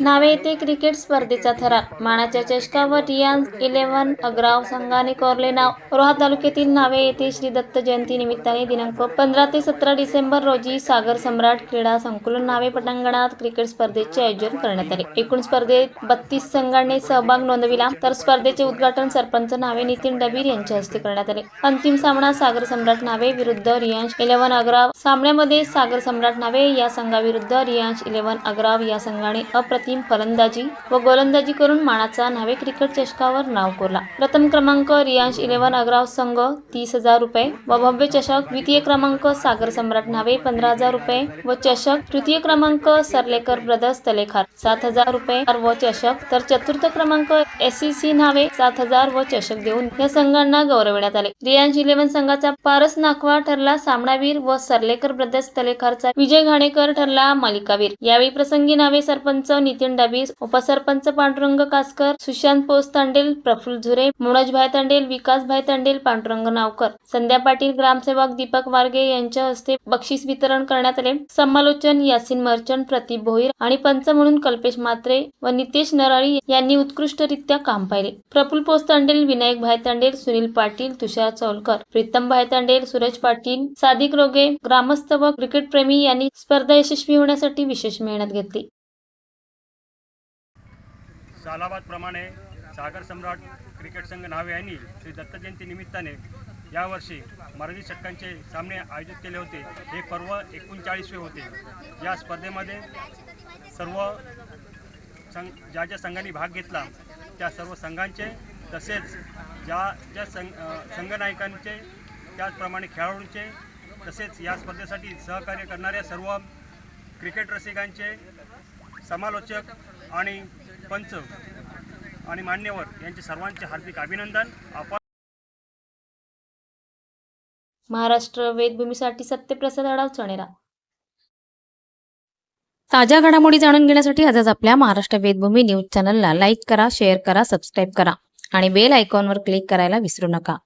नावे येथे क्रिकेट स्पर्धेचा थरार मानाच्या चषकावर रियान्स इलेव्हन अग्राव संघाने कोरले नाव. रोहा तालुक्यातील नावे येथे श्री दत्त जयंती निमित्ताने दिनांक पंधरा ते सतरा डिसेंबर रोजी सागर सम्राट क्रीडा संकुलन नावे पटांगणात क्रिकेट स्पर्धेचे आयोजन करण्यात आले. एकूण स्पर्धेत बत्तीस संघांनी सहभाग नोंदविला. तर स्पर्धेचे उद्घाटन सरपंच नावे नितीन डबीर यांच्या हस्ते करण्यात आले. अंतिम सामना सागर सम्राट नावे विरुद्ध रियांश इलेव्हन अग्राव सामन्यामध्ये सागर सम्राट नावे या संघाविरुद्ध रियांश इलेव्हन अग्राव या संघाने अप्रतिम फलंदाजी व गोलंदाजी करून मानाचा नावे क्रिकेट चषकावर नाव कोरला. प्रथम क्रमांक रियांश इलेव्हन अग्राव संघ तीस हजार रुपये व भव्य चषक द्वितीय क्रमांक सागर सम्राट नावे पंधरा हजार रुपये व चषक तृतीय क्रमांक सरलेकर ब्रदर्स तलेखार सात हजार रुपये व चषक तर चतुर्थ क्रमांक एस सी नावे सात हजार व चषक देऊन या संघांना गौरविण्यात आले. रियांश इलेव्हन संघाचा पारस नाखवा ठरला सामनावीर व सरलेकर ब्रदर्स तलेखारचा विजय घाणेकर ठरला मालिकावीर. यावेळी प्रसंगी नावे सरपंच नितीन डाबीस उपसरपंच पांडुरंग कासकर सुशांत पोस तांडेल प्रफुल्ल झुरे मनोजभाई तांडेल विकासभाई तांडेल पांडुरंग नावकर. संध्या पाटील ग्रामसेवक दीपक वारगे यांच्या हस्ते बक्षीस वितरण करण्यात आले. समालोचन यासिन मर्चंट प्रतीप भोईर आणि पंच म्हणून कल्पेश मात्रे व नितेश नराळी यांनी उत्कृष्टरित्या काम पाहिले. प्रफुल पोस तांडेल विनायक भाई तांडेल सुनील पाटील तुषार चौलकर. प्रीतम भाई तांडेल सूरज पाटील सादिक रोगे ग्रामस्थ व क्रिकेट प्रेमी यांनी स्पर्धा यशस्वी होण्यासाठी विशेष मेहनत घेतली. सालाबादप्रमाणे सागर सम्राट क्रिकेट संघ नावे यांनी श्री दत्त जयंती निमित्ताने यावर्षी मराठी षटकांचे सामने आयोजित केले होते. हे पर्व एकोणचाळीसवे होते. या स्पर्धेमध्ये सर्व संघ ज्या ज्या संघांनी भाग घेतला त्या सर्व संघांचे तसेच ज्या ज्या संघ संघनायकांचे त्याचप्रमाणे खेळाडूंचे तसेच या स्पर्धेसाठी सहकार्य करणाऱ्या सर्व क्रिकेट रसिकांचे समालोचक आणि पंच आणि मान्यवर यांचे सर्वांचे हार्दिक अभिनंदन. आपण महाराष्ट्र वेदभूमीसाठी सत्यप्रसाद आढाव चणेरा. ताज्या घडामोडी जाणून घेण्यासाठी आजच आपल्या महाराष्ट्र वेदभूमी न्यूज चॅनलला लाईक करा शेअर करा सबस्क्राईब करा आणि बेल आयकॉनवर क्लिक करायला विसरू नका.